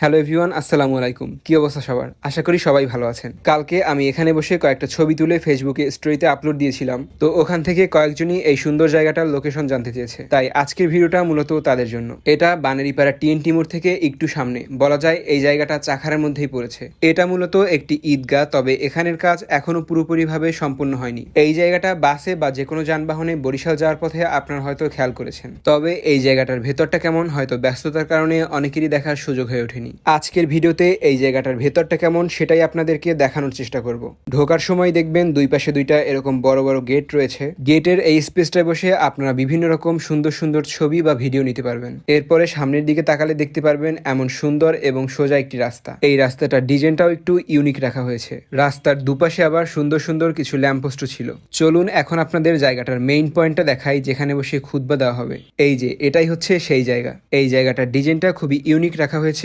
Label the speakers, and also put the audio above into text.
Speaker 1: Hello everyone, আসসালামু আলাইকুম। কি অবস্থা সবার? আশা করি সবাই ভালো আছেন। কালকে আমি এখানে বসে কয়েকটা ছবি তুলে ফেসবুকে স্টোরিতে আপলোড দিয়েছিলাম। তো ওখান থেকে কয়েকজনই এই সুন্দর জায়গাটার লোকেশন জানতে চেয়েছে। তাই আজকের ভিডিওটা মূলত তাদের জন্য। এটা বানারীপাড়া টিএনটি মোড় থেকে একটু সামনে। বলা যায় এই জায়গাটা চাখারের মধ্যেই পড়েছে। এটা মূলত একটি ঈদগাহ, তবে এখানের কাজ এখনও পুরোপুরিভাবে সম্পূর্ণ হয়নি। এই জায়গাটা বাসে বা যে কোনো যানবাহনে বরিশাল যাওয়ার পথে আপনারা হয়তো খেয়াল করেছেন। তবে এই জায়গাটার ভেতরটা কেমন, হয়তো ব্যস্ততার কারণে অনেকেরই দেখার সুযোগ হয়ে ওঠেনি। আজকের ভিডিওতে এই জায়গাটার ভেতরটা কেমন সেটাই আপনাদেরকে দেখানোর চেষ্টা করব। ঢোকার সময় দেখবেন দুই পাশে দুইটা এরকম বড় বড় গেট রয়েছে। গেটের এই স্পেসটায় বসে আপনারা বিভিন্ন রকম সুন্দর সুন্দর ছবি বা ভিডিও নিতে পারবেন। এরপরে সামনের দিকে তাকালে দেখতে পারবেন এমন সুন্দর এবং সোজা একটি রাস্তা। এই রাস্তাটার ডিজাইনটাও একটু ইউনিক রাখা হয়েছে। রাস্তার দুপাশে আবার সুন্দর সুন্দর কিছু ল্যাম্পপোস্টও ছিল। চলুন এখন আপনাদের জায়গাটার মেইন পয়েন্টটা দেখাই, যেখানে বসে খুতবা দেওয়া হবে। এই যে, এটাই হচ্ছে সেই জায়গা। এই জায়গাটার ডিজাইনটা খুবই ইউনিক রাখা হয়েছে।